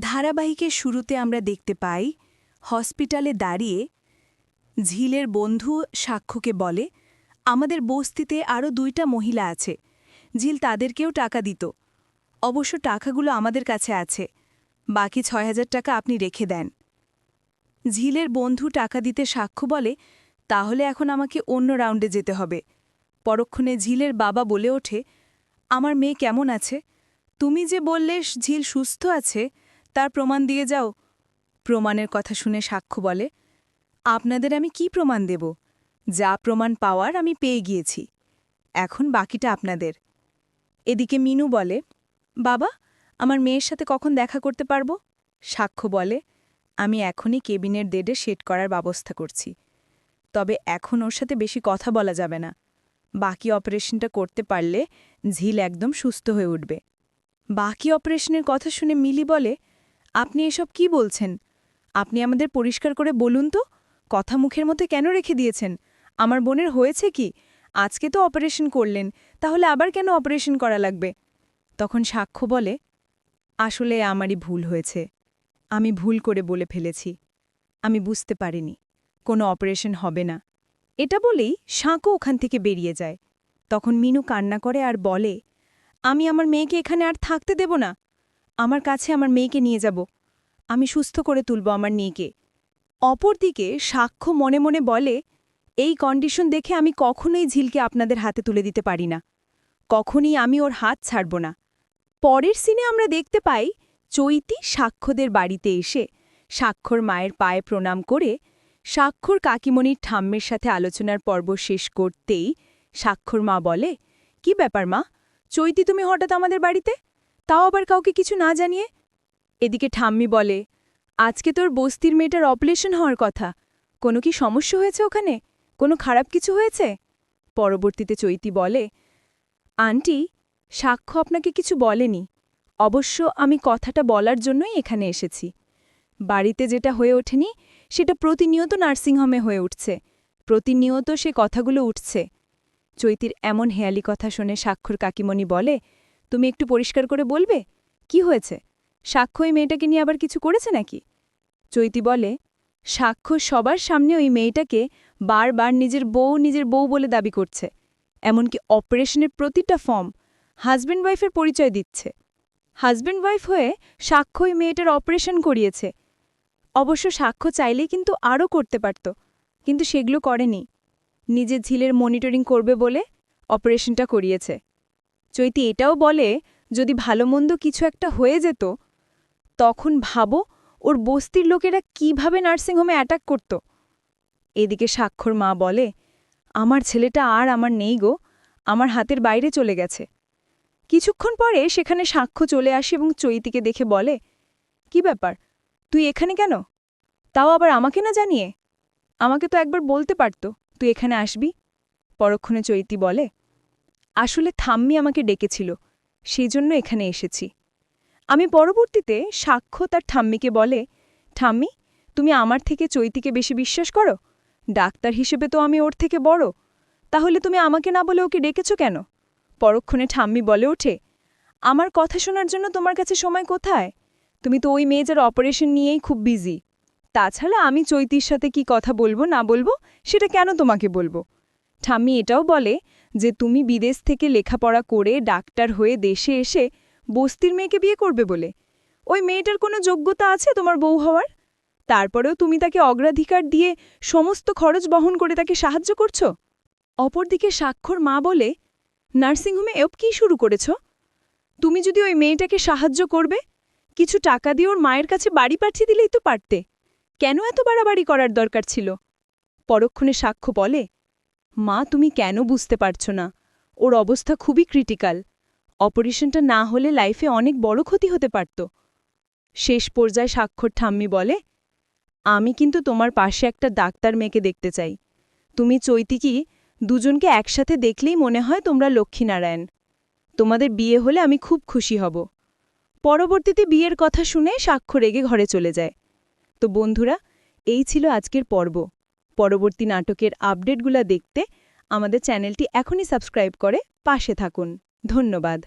ধারাবাহিকের শুরুতে আমরা দেখতে পাই, হসপিটালে দাঁড়িয়ে ঝিলের বন্ধু সাক্ষ্যকে বলে, আমাদের বস্তিতে আরও দুইটা মহিলা আছে। ঝিল তাদেরকেও টাকা দিত। অবশ্য টাকাগুলো আমাদের কাছে আছে। বাকি ছয় হাজার টাকা আপনি রেখে দেন। ঝিলের বন্ধু টাকা দিতে সাক্ষ্য বলে, তাহলে এখন আমাকে অন্য রাউন্ডে যেতে হবে। পরক্ষণে ঝিলের বাবা বলে ওঠে, আমার মেয়ে কেমন আছে? তুমি যে বললে ঝিল সুস্থ আছে তার প্রমাণ দিয়ে যাও। প্রমাণের কথা শুনে সাক্ষ্য বলে, আপনাদের আমি কি প্রমাণ দেব? যা প্রমাণ পাওয়ার আমি পেয়ে গিয়েছি। এখন বাকিটা আপনাদের। এদিকে মিনু বলে, বাবা, আমার মেয়ের সাথে কখন দেখা করতে পারব? সাক্ষ্য বলে, আমি এখনই কেবিনের দেডে সেট করার ব্যবস্থা করছি। তবে এখন ওর সাথে বেশি কথা বলা যাবে না। বাকি অপারেশনটা করতে পারলে ঝিল একদম সুস্থ হয়ে উঠবে। বাকি অপারেশনের কথা শুনে মিলি বলে আপনি এসব কি বলছেন? আপনি আমাদের পরিষ্কার করে বলুন তো, কথা মুখের মধ্যে কেন রেখে দিয়েছেন? আমার বোনের হয়েছে কি? আজকে তো অপারেশন করলেন, তাহলে আবার কেন অপারেশন করা লাগবে? তখন সাক্ষ্য বলে, আসলে আমারই ভুল হয়েছে। আমি ভুল করে বলে ফেলেছি। আমি বুঝতে পারিনি। কোনো অপারেশন হবে না। এটা বলেই সাঁকো ওখান থেকে বেরিয়ে যায়। তখন মিনু কান্না করে আর বলে, আমি আমার মেয়েকে এখানে আর থাকতে দেব না। আমার কাছে আমার মেয়েকে নিয়ে যাব। আমি সুস্থ করে তুলব আমার মেয়েকে। অপরদিকে সাক্ষ্য মনে মনে বলে, এই কন্ডিশন দেখে আমি কখনোই ঝিলকে আপনাদের হাতে তুলে দিতে পারি না। কখনই আমি ওর হাত ছাড়ব না। পরের সিনে আমরা দেখতে পাই, চৈতি সাক্ষ্যদের বাড়িতে এসে সাক্ষর মায়ের পায়ে প্রণাম করে সাক্ষর কাকিমণির ঠাম্মের সাথে আলোচনার পর্ব শেষ করতেই সাক্ষর মা বলে, কি ব্যাপার মা? চৈতি, তুমি হঠাৎ আমাদের বাড়িতে? তাও আবার কাউকে কিছু না জানিয়ে? এদিকে ঠাম্মি বলে, আজকে তোর বস্তির মেয়েটার অপারেশন হওয়ার কথা। কোনো কি সমস্যা হয়েছে ওখানে? কোনো খারাপ কিছু হয়েছে? পরবর্তীতে চৈতি বলে, আন্টি, সাক্ষ্য আপনাকে কিছু বলেনি। অবশ্য আমি কথাটা বলার জন্যই এখানে এসেছি। বাড়িতে যেটা হয়ে ওঠেনি, সেটা প্রতিনিয়ত নার্সিংহোমে হয়ে উঠছে। প্রতিনিয়ত সে কথাগুলো উঠছে। চৈতির এমন হেয়ালি কথা শুনে স্বাক্ষর কাকিমণি বলে তুমি একটু পরিষ্কার করে বলবে? কি হয়েছে? সাক্ষ্য ওই মেয়েটাকে নিয়ে আবার কিছু করেছে নাকি? চৈতি বলে, সাক্ষ্য সবার সামনে ওই মেয়েটাকে বারবার নিজের বউ নিজের বউ বলে দাবি করছে। এমনকি অপারেশনের প্রতিটা ফর্ম হাজব্যান্ড ওয়াইফের পরিচয় দিচ্ছে। হাজব্যান্ড ওয়াইফ হয়ে সাক্ষ্য ওই মেয়েটার অপারেশন করিয়েছে। অবশ্য সাক্ষ্য চাইলেই কিন্তু আরও করতে পারত, কিন্তু সেগুলো করেনি। নিজের ঝিলের মনিটরিং করবে বলে অপারেশনটা করিয়েছে। চৈতি এটাও বলে, যদি ভালোমন্দ কিছু একটা হয়ে যেত, তখন ভাবো ওর বস্তির লোকেরা কীভাবে নার্সিংহোমে অ্যাটাক করত। এদিকে স্বাক্ষর মা বলে, আমার ছেলেটা আর আমার নেই গো, আমার হাতের বাইরে চলে গেছে। কিছুক্ষণ পরে সেখানে সাক্ষ্য চলে আসে এবং চৈতিকে দেখে বলে, কি ব্যাপার? তুই এখানে কেন? তাও আবার আমাকে না জানিয়ে? আমাকে তো একবার বলতে পারত, তুই এখানে আসবি? পরক্ষণে চৈতি বলে আসলে থাম্মি আমাকে ডেকেছিল সেই জন্য এখানে এসেছি। আমি পরবর্তীতে সাক্ষ্য তার ঠাম্মিকে বলে, ঠাম্মি, তুমি আমার থেকে চৈতিকে বেশি বিশ্বাস করো? ডাক্তার হিসেবে তো আমি ওর থেকে বড়। তাহলে তুমি আমাকে না বলে ওকে ডেকেছ কেন? পরক্ষণে ঠাম্মি বলে ওঠে, আমার কথা শোনার জন্য তোমার কাছে সময় কোথায়? তুমি তো ওই মেয়েজার অপারেশন নিয়েই খুব বিজি। তাছাড়া আমি চৈতির সাথে কি কথা বলব না বলব, সেটা কেন তোমাকে বলব? ঠাম্মি এটাও বলে যে তুমি বিদেশ থেকে লেখাপড়া করে ডাক্তার হয়ে দেশে এসে বস্তির মেয়েকে বিয়ে করবে বলে। ওই মেয়েটার কোনো যোগ্যতা আছে তোমার বউ হওয়ার? তারপরেও তুমি তাকে অগ্রাধিকার দিয়ে সমস্ত খরচ বহন করে তাকে সাহায্য করছ? অপরদিকে স্বাক্ষর মা বলে, নার্সিংহোমে এপ কী শুরু করেছ? তুমি যদি ওই মেয়েটাকে সাহায্য করবে, কিছু টাকা দিয়ে ওর মায়ের কাছে বাড়ি পাঠিয়ে দিলেই তো পারতে। কেন এত বাড়াবাড়ি করার দরকার ছিল? পরক্ষণে সাক্ষ্য বলে মা, তুমি কেন বুঝতে পারছ না? ওর অবস্থা খুবই ক্রিটিক্যাল অপারেশনটা না হলে লাইফে অনেক বড় ক্ষতি হতে পারত। শেষ পর্যায়ে স্বাক্ষর ঠাম্মি বলে, আমি কিন্তু তোমার পাশে একটা ডাক্তার মেয়েকে দেখতে চাই। তুমি চৈতিকি, দুজনকে একসাথে দেখলেই মনে হয় তোমরা লক্ষ্মীনারায়ণ। তোমাদের বিয়ে হলে আমি খুব খুশি হব। পরবর্তীতে বিয়ের কথা শুনে সাক্ষ্য রেগে ঘরে চলে যায়। তো বন্ধুরা, এই ছিল আজকের পর্ব। পরবর্তী নাটকের আপডেটগুলো দেখতে আমাদের চ্যানেলটি এখনই সাবস্ক্রাইব করে পাশে থাকুন। ধন্যবাদ।